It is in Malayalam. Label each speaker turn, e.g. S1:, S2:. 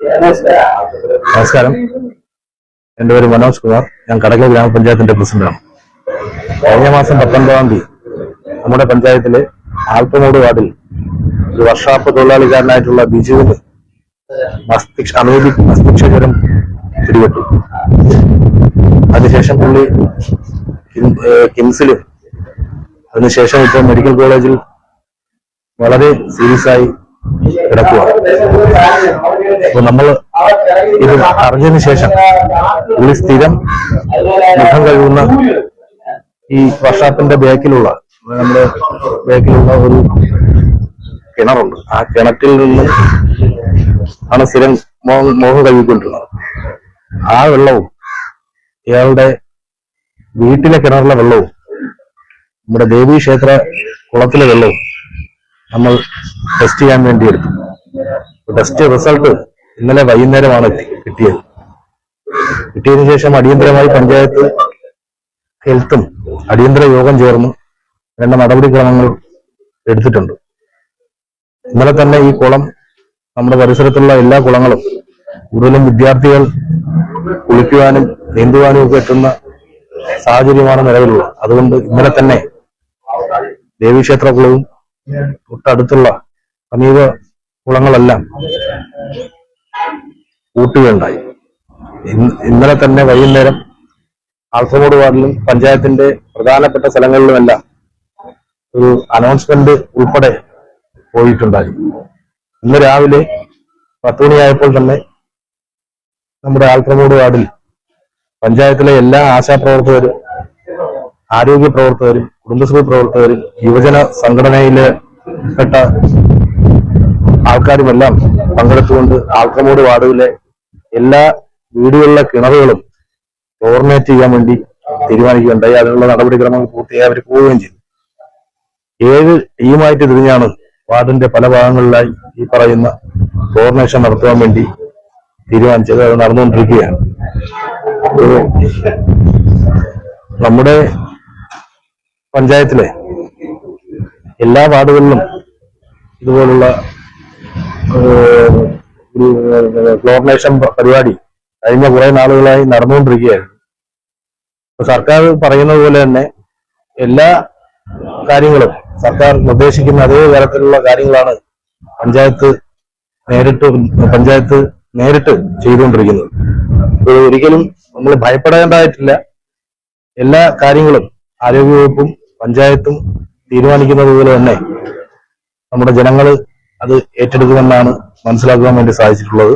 S1: നമസ്കാരം. എന്റെ പേര് മനോജ് കുമാർ. ഞാൻ കടകൽ ഗ്രാമപഞ്ചായത്തിന്റെ പ്രസിഡന്റാണ്. കഴിഞ്ഞ മാസം പത്തൊൻപതാം തീയതി നമ്മുടെ പഞ്ചായത്തിലെ ആൽപ്പമൂട് വാർഡിൽ ഒരു വർഷാപ്പ് തൊഴിലാളിക്കാരനായിട്ടുള്ള ബിജുവിന് മസ്തിഷ്ക അമേബിക് മസ്തിഷ്കജ്വരം പിടിപെട്ടു. അതിനുശേഷം പുള്ളി കിംസിലും അതിനുശേഷം ഇപ്പോൾ മെഡിക്കൽ കോളേജിൽ വളരെ സീരിയസ് ആയി കിടക്കുകയാണ് അപ്പൊ നമ്മൾ ഇത് അറിഞ്ഞതിന് ശേഷം പുള്ളി സ്ഥിരം മുഖം കഴുകുന്ന ഈ വർഷാപ്പിന്റെ ബാക്കിലുള്ള നമ്മുടെ ബാക്കിലുള്ള ഒരു കിണറുണ്ട്. ആ കിണറ്റിൽ നിന്ന് ആണ് സ്ഥിരം മുഖം കഴുകിക്കൊണ്ടിരുന്നത്. ആ വെള്ളവും ഇയാളുടെ വീട്ടിലെ കിണറിലെ വെള്ളവും നമ്മുടെ ദേവീക്ഷേത്ര കുളത്തിലെ വെള്ളവും നമ്മൾ ടെസ്റ്റ് ചെയ്യാൻ വേണ്ടി എടുത്തു ടെസ്റ്റ് റിസൾട്ട് ഇന്നലെ വൈകുന്നേരമാണ് കിട്ടിയത്. കിട്ടിയതിനു ശേഷം അടിയന്തരമായി പഞ്ചായത്ത് ഹെൽത്തും അടിയന്തര യോഗം ചേർന്ന് വേണ്ട നടപടിക്രമങ്ങൾ എടുത്തിട്ടുണ്ട്. ഇന്നലെ തന്നെ ഈ കുളം നമ്മുടെ പരിസരത്തുള്ള എല്ലാ കുളങ്ങളും കൂടുതലും വിദ്യാർത്ഥികൾ കുളിക്കുവാനും നീന്തുവാനും ഒക്കെ എത്തുന്ന സാഹചര്യമാണ് നിലവിലുള്ളത്. അതുകൊണ്ട് ഇന്നലെ തന്നെ ദേവീക്ഷേത്ര കുളവും തൊട്ടടുത്തുള്ള സമീപ കുളങ്ങളെല്ലാം കൂട്ടുകയുണ്ടായി ഇന്ന് ഇന്നലെ തന്നെ വൈകുന്നേരം ആൽഫമോട് വാർഡിലും പഞ്ചായത്തിന്റെ പ്രധാനപ്പെട്ട സ്ഥലങ്ങളിലുമെല്ലാം ഒരു അനൗൺസ്മെന്റ് ഉൾപ്പെടെ പോയിട്ടുണ്ടായി. ഇന്ന് രാവിലെ പത്ത് മണിയായപ്പോൾ തന്നെ നമ്മുടെ ആൽഫമോട് വാർഡിൽ പഞ്ചായത്തിലെ എല്ലാ ആശാപ്രവർത്തകരും ആരോഗ്യ പ്രവർത്തകരും കുടുംബശ്രീ പ്രവർത്തകരും യുവജന സംഘടനയിലെ പെട്ട ആൾക്കാരുമെല്ലാം പങ്കെടുത്തുകൊണ്ട് ആൽക്കമോട് വാർഡിലെ എല്ലാ വീടുകളിലെ കിണറുകളും ഓർമേറ്റ് ചെയ്യാൻ വേണ്ടി തീരുമാനിക്കുകയുണ്ടായി. അതിനുള്ള നടപടിക്രമങ്ങൾ പൂർത്തിയായി അവർ പോവുകയും ചെയ്തു. ഏഴ് ടീമായിട്ട് തിരിഞ്ഞാണ് വാർഡിന്റെ പല ഭാഗങ്ങളിലായി ഈ പറയുന്ന കോർണേഷൻ നടത്തുവാൻ വേണ്ടി തീരുമാനിച്ചത്. അത് നടന്നുകൊണ്ടിരിക്കുകയാണ്. നമ്മുടെ പഞ്ചായത്തിലെ എല്ലാ വാർഡുകളിലും ഇതുപോലുള്ള ക്ലോറിനേഷൻ പരിപാടി കഴിഞ്ഞ കുറെ നാളുകളായി നടന്നുകൊണ്ടിരിക്കുകയായിരുന്നു. സർക്കാർ പറയുന്നത് പോലെ തന്നെ എല്ലാ കാര്യങ്ങളും സർക്കാർ നിർദ്ദേശിക്കുന്ന അതേ തരത്തിലുള്ള കാര്യങ്ങളാണ് പഞ്ചായത്ത് നേരിട്ട് പഞ്ചായത്ത് നേരിട്ട് ചെയ്തുകൊണ്ടിരിക്കുന്നത്. ഒരിക്കലും നമ്മൾ ഭയപ്പെടേണ്ടതായിട്ടില്ല. എല്ലാ കാര്യങ്ങളും ആരോഗ്യവകുപ്പും പഞ്ചായത്തും തീരുമാനിക്കുന്നത് പോലെ തന്നെ നമ്മുടെ ജനങ്ങൾ അത് ഏറ്റെടുക്കുമെന്നാണ് മനസ്സിലാക്കുവാൻ വേണ്ടി സാധിച്ചിട്ടുള്ളത്.